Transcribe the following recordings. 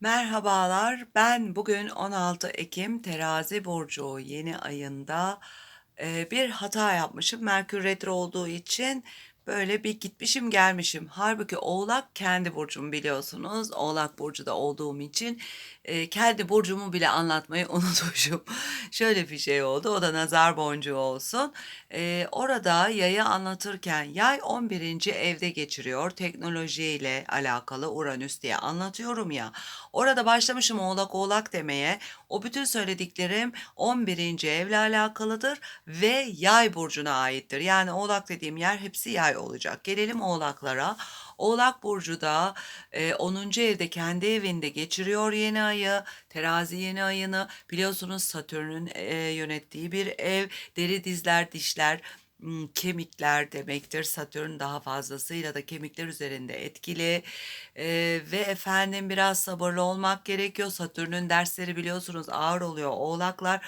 Merhabalar. Ben bugün 16 Ekim Terazi burcu yeni ayında bir hata yapmışım. Merkür retro olduğu için böyle bir gitmişim gelmişim. Halbuki Oğlak kendi burcum biliyorsunuz. Oğlak burcu da olduğum için e, kendi burcumu bile anlatmayı unutmuşum. Şöyle bir şey oldu. O da nazar boncuğu olsun. E, orada yayı anlatırken yay 11. evde geçiriyor. Teknolojiyle alakalı Uranüs diye anlatıyorum ya. Orada başlamışım oğlak oğlak demeye. O bütün söylediklerim 11. evle alakalıdır ve yay burcuna aittir. Yani oğlak dediğim yer hepsi yay olacak. Gelelim oğlaklara. Oğlak Burcu da e, 10. evde kendi evinde geçiriyor yeni ayı. Terazi yeni ayını biliyorsunuz Satürn'ün e, yönettiği bir ev. Deri dizler dişler kemikler demektir. Satürn daha fazlasıyla da kemikler üzerinde etkili. Ee, ve efendim biraz sabırlı olmak gerekiyor. Satürn'ün dersleri biliyorsunuz ağır oluyor. Oğlaklar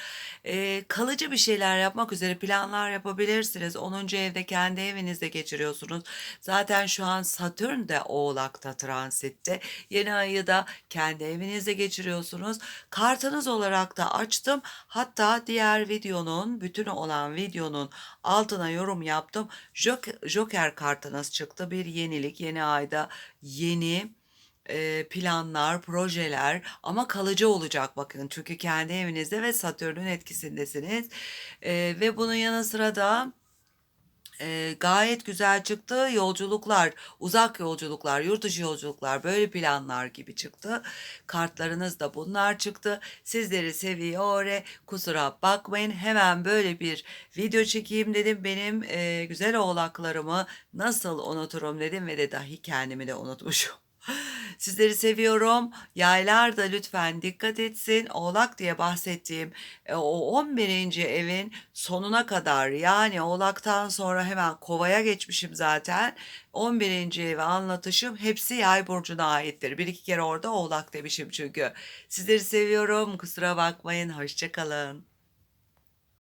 ee, kalıcı bir şeyler yapmak üzere planlar yapabilirsiniz. 10. evde kendi evinizde geçiriyorsunuz. Zaten şu an Satürn de Oğlak'ta transitte. Yeni ayı da kendi evinizde geçiriyorsunuz. Kartınız olarak da açtım. Hatta diğer videonun, bütün olan videonun altına yorum yaptım. Joker, Joker kartınız çıktı. Bir yenilik, yeni ayda yeni e, planlar, projeler ama kalıcı olacak bakın. Çünkü kendi evinizde ve Satürn'ün etkisindesiniz. E, ve bunun yanı sıra da e, gayet güzel çıktı. Yolculuklar, uzak yolculuklar, yurt dışı yolculuklar, böyle planlar gibi çıktı. Kartlarınız da bunlar çıktı. Sizleri seviyor. Kusura bakmayın. Hemen böyle bir video çekeyim dedim. Benim e, güzel oğlaklarımı nasıl unuturum dedim ve de dahi kendimi de unutmuşum. Sizleri seviyorum. Yaylar da lütfen dikkat etsin. Oğlak diye bahsettiğim e, o 11. evin sonuna kadar yani Oğlak'tan sonra hemen Kova'ya geçmişim zaten. 11. evi anlatışım hepsi Yay burcuna aittir. Bir iki kere orada Oğlak demişim çünkü. Sizleri seviyorum. Kusura bakmayın. Hoşça kalın.